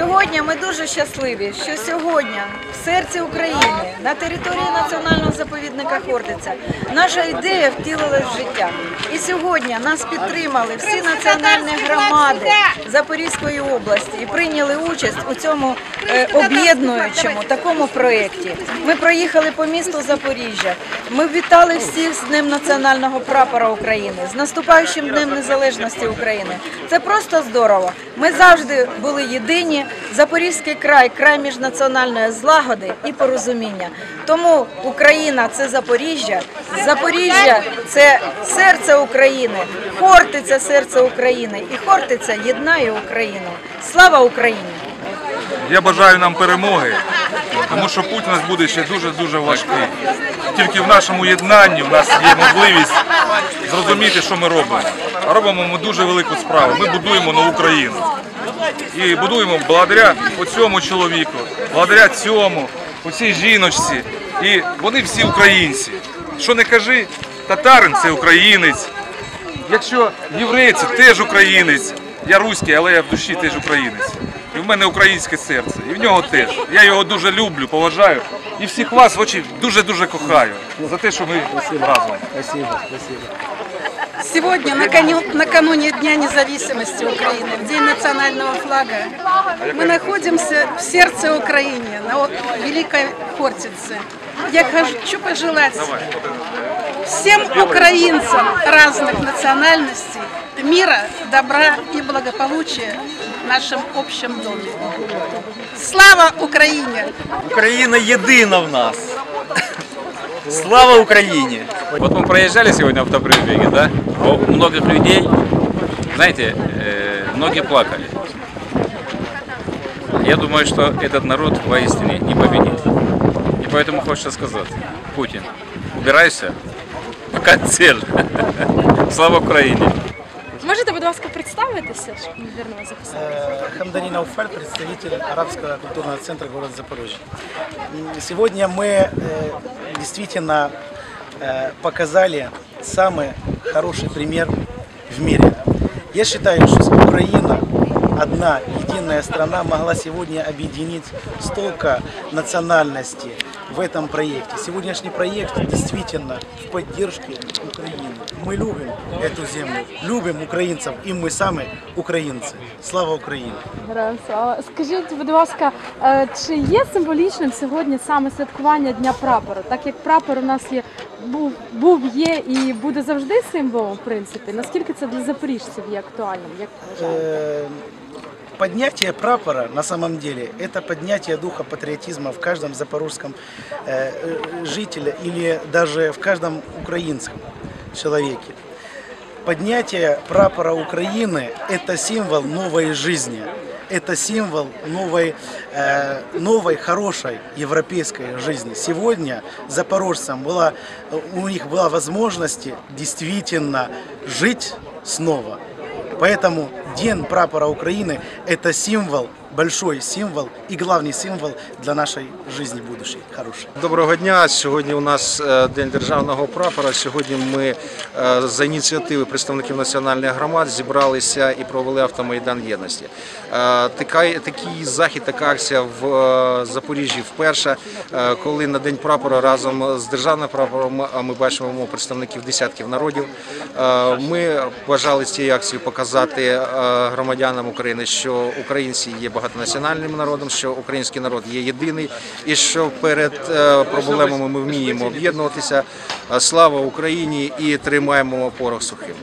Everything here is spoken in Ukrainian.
Сьогодні ми дуже щасливі, що сьогодні в серці України, на території національного заповідника Хортиця, наша ідея втілилась в життя. І сьогодні нас підтримали всі національні громади Запорізької області і прийняли участь у цьому е, об'єднуючому такому проєкті. Ми проїхали по місту Запоріжжя. Ми вітали всіх з Днем національного прапора України, з наступаючим Днем Незалежності України. Це просто здорово. Ми завжди були єдині. Запорізький край, край міжнаціональної злагоди і порозуміння. Тому Україна це Запоріжжя, Запоріжжя це серце України, Хортиця серце України і Хортиця єднає Україну. Слава Україні! Я бажаю нам перемоги, тому що путь у нас буде ще дуже-дуже важкий. Тільки в нашому єднанні в нас є можливість зрозуміти, що ми робимо. Робимо ми дуже велику справу. Ми будуємо нову країну. І будуємо благодаря цьому чоловіку, благодаря цьому, цій жіночці. І вони всі українці. Що не кажи, татарин це українець. Якщо єврей теж українець. Я руський, але я в душі теж українець. І в мене українське серце. І в нього теж. Я його дуже люблю, поважаю. І всіх вас очі дуже-дуже кохаю за те, що ми разом. Спасибо, спасибо. Сегодня, накануне, Дня независимости Украины, в День национального флага, мы находимся в сердце Украины, на Великой Хортице. Я хочу пожелать всем украинцам разных национальностей мира, добра и благополучия в нашем общем доме. Слава Украине! Україна єдина в нас. Слава Україні! Вот мы проезжали сегодня в Автоприбеге, да? У многих людей, знаете, э, многие плакали. Я думаю, что этот народ воистине не победит. И поэтому хочется сказать, Путин, убирайся, пока цель. Слава Украине! Можете, будь ласка, представитися, щоб ми вірно вас записали? Э, Хамданин Ауфаль, представитель Арабского культурного центра города Запорожье. Сегодня мы э, действительно э, показали самый хороший пример в мире. Я считаю, что Украина, одна единая страна, могла сегодня объединить столько национальностей в этом проекте. Сегодняшний проект действительно в поддержке Украины. Мы любим эту землю, любим украинцев, и мы сами украинцы. Слава Украине! Героям слава. Скажіть, будь ласка, е, чи є символічним сьогодні саме святкування Дня прапора? Так як прапор у нас є, був, був, є і буде завжди символом, в принципі. Наскільки це для запоріжців є актуальним? Як ви вважаєте? Поднятие прапора на самом деле это поднятие духа патриотизма в каждом запорожском э, э, жителе или даже в каждом украинском человеке. Поднятие прапора Украины это символ новой жизни. Это символ новой, э, новой хорошей европейской жизни. Сегодня запорожцам была, у них была возможность действительно жить снова. Поэтому День прапора Украины – это символ, большой символ и главный символ для нашей жизни будущей, хорошей. Доброго дня. Сьогодні у нас е, День державного прапора. Сьогодні ми е, за ініціативи представників національних громад зібралися і провели автомайдан єдності. Е, такий захід, така акція в Запоріжжі вперше, коли на День прапора разом з державним прапором ми бачимо представників десятків народів. Ми бажали цією акцією показати громадянам України, що українці є багатонаціональним народом, що український народ є єдиний, і що перед е, проблемами ми вміємо об'єднуватися. Слава Україні і тримаємо порох сухим.